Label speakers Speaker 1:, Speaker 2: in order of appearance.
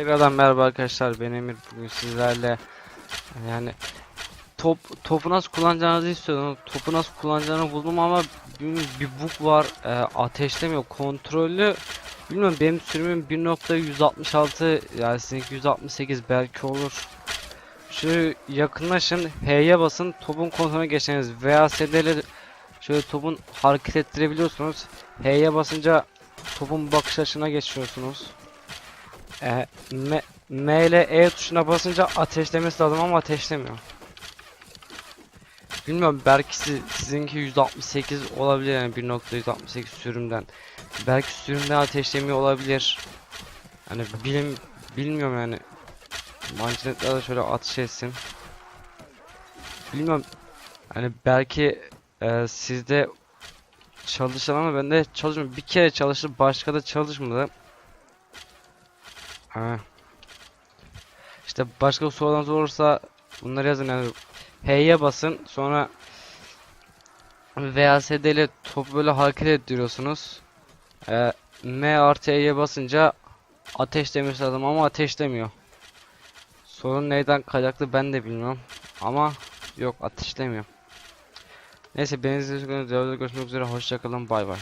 Speaker 1: Tekrardan merhaba arkadaşlar ben Emir. Bugün sizlerle yani top topu nasıl kullanacağınızı istiyordum. Topu nasıl kullanacağını buldum ama bir, bir bug var e, ateşlemiyor kontrollü. Bilmiyorum benim sürümüm 1.166 yani sizinki 168 belki olur. Şu yakınlaşın H'ye basın topun kontrolüne geçiniz. Veya SD'le şöyle topun hareket ettirebiliyorsunuz. H'ye basınca topun bakış açına geçiyorsunuz e, M, M ile E tuşuna basınca ateşlemesi lazım ama ateşlemiyor. Bilmiyorum belki si- sizinki 168 olabilir yani 1.168 sürümden. Belki sürümden ateşlemiyor olabilir. Hani bilim bilmiyorum yani. Mancinetler de şöyle atış etsin. Bilmiyorum. Hani belki e, sizde çalışan ama bende çalışmıyor. Bir kere çalıştı başka da çalışmadı. Ha. İşte başka sorularınız olursa bunları yazın yani H'ye basın sonra VASD ile topu böyle hareket ettiriyorsunuz. Ee, M artı E'ye basınca ateşlemesi lazım ama ateşlemiyor. Sorun neyden kaynaklı ben de bilmiyorum ama yok ateşlemiyor. Neyse beni izlediğiniz için görüşmek üzere hoşçakalın bay bay.